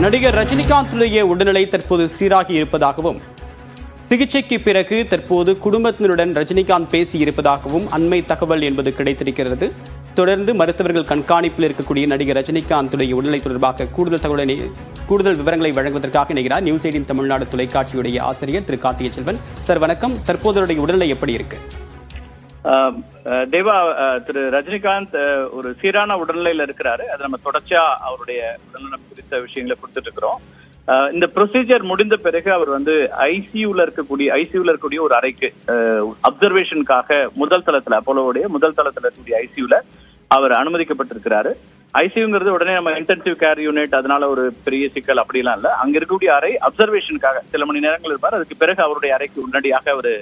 நடிகர் ரஜினிகாந்துடைய உடல்நிலை தற்போது சீராகி இருப்பதாகவும் சிகிச்சைக்கு பிறகு தற்போது குடும்பத்தினருடன் ரஜினிகாந்த் பேசி இருப்பதாகவும் அண்மை தகவல் என்பது கிடைத்திருக்கிறது. தொடர்ந்து மருத்துவர்கள் கண்காணிப்பில் இருக்கக்கூடிய நடிகர் ரஜினிகாந்துடைய உடல்நிலை தொடர்பாக கூடுதல் தகவலை கூடுதல் விவரங்களை வழங்குவதற்காக இணைகிறார். நியூஸ் எயிட்டின் தமிழ்நாடு தொலைக்காட்சியுடைய ஆசிரியர் திரு. கார்த்திகை செல்வன் சார் வணக்கம். தற்போதைய உடல்நிலை எப்படி இருக்கு? தேவா திரு ரஜினிகாந்த் ஒரு சீரான உடல்நிலையில இருக்கிறாரு. அது நம்ம தொடர்ச்சியா அவருடைய உடல்நலம் குறித்த விஷயங்களை கொடுத்துட்டு இருக்கிறோம் இந்த ப்ரொசீஜர் முடிந்த பிறகு அவர் வந்து ஐசியூல இருக்கக்கூடிய ஐசியூல இருக்கக்கூடிய ஒரு அறைக்கு அப்சர்வேஷனுக்காக முதல் தளத்துல அப்போலோவுடைய முதல் தளத்துல இருக்கக்கூடிய ஐசியூல அவர் அனுமதிக்கப்பட்டிருக்கிறாரு. ஐசியூங்கிறது உடனே நம்ம இன்டென்சிவ் கேர் யூனிட் அதனால ஒரு பெரிய சிக்கல் அப்படிலாம் இல்ல. அங்க இருக்கக்கூடிய அறை அப்சர்வேஷனுக்காக சில மணி நேரங்கள் இருப்பார். அதுக்கு பிறகு அவருடைய அறைக்கு உடனடியாக அவர்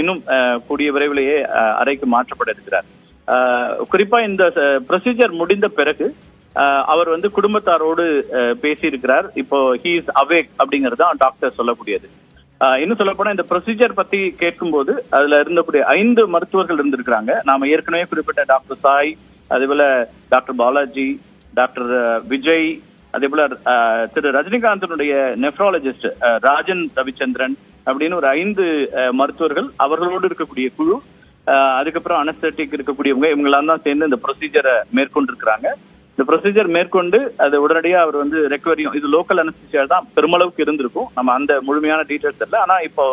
இன்னும் கூடிய விரைவிலேயே அறைக்கு மாற்றப்பட இருக்கிறார். குறிப்பா இந்த ப்ரொசீஜர் முடிந்த பிறகு அவர் வந்து குடும்பத்தாரோடு பேசியிருக்கிறார். இப்போ ஹீ இஸ் அவேக் அப்படிங்கிறது தான் டாக்டர் சொல்லக்கூடியது இன்னும் சொல்ல போனா இந்த ப்ரொசீஜர் பத்தி கேட்கும்போது அதுல இருந்தக்கூடிய ஐந்து மருத்துவர்கள் இருந்திருக்கிறாங்க. நாம ஏற்கனவே குறிப்பிட்ட டாக்டர் சாய் அதே போல டாக்டர் பாலாஜி டாக்டர் விஜய் அதே போல திரு ரஜினிகாந்தனுடைய நெஃப்ராலஜிஸ்ட் ராஜன் ரவிச்சந்திரன் அப்படின்னு ஒரு ஐந்து மருத்துவர்கள் அவர்களோடு இருக்கக்கூடிய குழு. அதுக்கப்புறம் அனஸ்தட்டிக் இருக்கக்கூடியவங்க இவங்களாம் தான் சேர்ந்து இந்த ப்ரொசீஜரை மேற்கொண்டிருக்கிறாங்க. இந்த ப்ரொசீஜர் மேற்கொண்டு அது உடனடியாக அவர் வந்து ரெக்கவரியும் இது லோக்கல் அனஸ்திசியா தான் பெருமளவுக்கு இருந்திருக்கும். நம்ம அந்த முழுமையான டீட்டெயில்ஸ் தெரியல. ஆனா இப்போ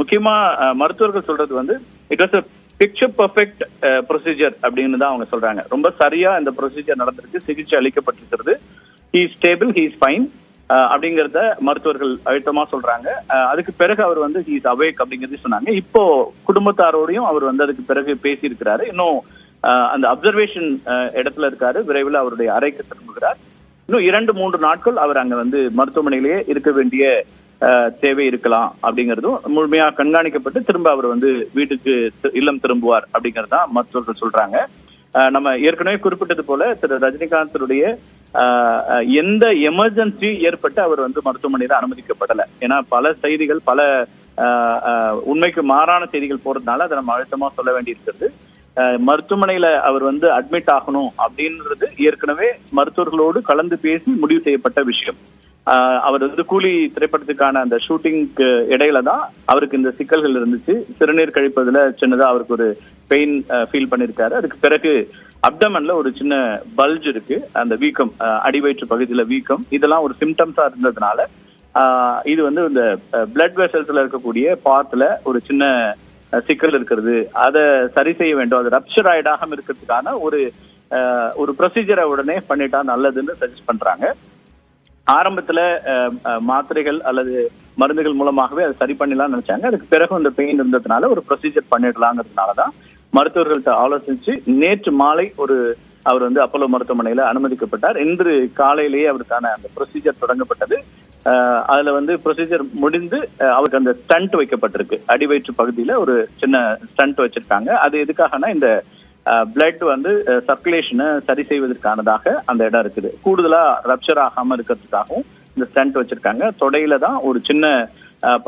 முக்கியமா மருத்துவர்கள் சொல்றது வந்து it was picture perfect procedure அப்படின்னு தான் அவங்க சொல்றாங்க. ரொம்ப சரியா இந்த ப்ரொசீஜர் நடந்திருக்கு. சிகிச்சை அளிக்கப்பட்டிருக்கிறது. ஹீ ஸ்டேபிள் ஹீ ஃபைன் அப்படிங்கறத மருத்துவர்கள் அழுத்தமா சொல்றாங்க. அதுக்கு பிறகு அவர் வந்து ஹீஸ் அவேக் அப்படிங்கறது சொன்னாங்க. இப்போ குடும்பத்தாரோடையும் அவர் வந்து அதுக்கு பிறகு பேசியிருக்கிறாரு. இன்னும் அந்த அப்சர்வேஷன் இடத்துல இருக்காரு. விரைவில் அவருடைய அறைக்கு திரும்புகிறார் இன்னும் இரண்டு மூன்று நாட்கள் அவர் அங்க வந்து மருத்துவமனையிலேயே இருக்க வேண்டிய தேவை இருக்கலாம் அப்படிங்கிறதும் முழுமையா கண்காணிக்கப்பட்டு திரும்ப அவர் வந்து வீட்டுக்கு இல்லம் திரும்புவார் அப்படிங்கறது தான் மருத்துவர்கள் சொல்றாங்க. நம்ம ஏற்கனவே குறிப்பிட்டது போல திரு ரஜினிகாந்தருடைய எந்த எமர்ஜென்சி ஏற்பட்டு அவர் வந்து மருத்துவமனையில அனுமதிக்கப்படல. ஏன்னா பல செய்திகள் பல உண்மைக்கு மாறான செய்திகள் போறதுனால அதை நம்ம அழுத்தமா சொல்ல வேண்டியிருக்கிறது. மருத்துவமனையில அவர் வந்து அட்மிட் ஆகணும் அப்படின்றது ஏற்கனவே மருத்துவர்களோடு கலந்து பேசி முடிவு செய்யப்பட்ட விஷயம். அவர் வந்து கூலி திரைப்படத்துக்கான அந்த ஷூட்டிங்க்கு இடையில தான் அவருக்கு இந்த சிக்கல்கள் இருந்துச்சு. சிறுநீர் கழிப்பதுல சின்னதா அவருக்கு ஒரு பெயின் ஃபீல் பண்ணிருக்காரு. அதுக்கு பிறகு அப்டமன்ல ஒரு சின்ன பல்ஜ் இருக்கு. அந்த வீக்கம் அடிவயிற்று பகுதியில வீக்கம். இதெல்லாம் ஒரு சிம்டம்ஸா இருந்ததுனால இது வந்து இந்த பிளட் வெசல்ஸ்ல இருக்கக்கூடிய பார்ட்ல ஒரு சின்ன சிக்கல் இருக்கிறது. அதை சரி செய்ய வேண்டும். அது ரப்சர் ஆயிடாம இருக்கிறதுக்கான ஒரு ஒரு ப்ரொசீஜரை உடனே பண்ணிட்டா நல்லதுன்னு சஜஸ்ட் பண்றாங்க. ஆரம்பத்துல அஹ், அஹ், மாத்திரைகள் அல்லது மருந்துகள் மூலமாகவே அதை சரி பண்ணலாம்னு நினைச்சாங்க. அதுக்கு பிறகு இந்த பெயின் இருந்ததுனால ஒரு ப்ரொசீஜர் பண்ணிடலாங்கிறதுனாலதான் மருத்துவர்கள்ட்ட ஆலோசிச்சு நேற்று மாலை ஒரு அவர் வந்து அப்போலோ மருத்துவமனையில அனுமதிக்கப்பட்டார். இன்று காலையிலேயே அவருக்கான அந்த ப்ரொசீஜர் தொடங்கப்பட்டது. அதுல வந்து ப்ரொசீஜர் முடிந்து அவருக்கு அந்த ஸ்டண்ட் வைக்கப்பட்டிருக்கு. அடிவயிற்று பகுதியில ஒரு சின்ன ஸ்டண்ட் வச்சிருக்காங்க. அது எதுக்காகனா இந்த பிளட் வந்து சர்க்குலேஷனை சரி செய்வதற்கானதாக அந்த இடம் இருக்குது. கூடுதலா ரப்சர் ஆகாம இருக்கிறதுக்காகவும் இந்த ஸ்டண்ட் வச்சிருக்காங்க. தொடையில தான் ஒரு சின்ன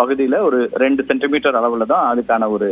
பகுதியில ஒரு ரெண்டு சென்டிமீட்டர் அளவுல தான் அதுக்கான ஒரு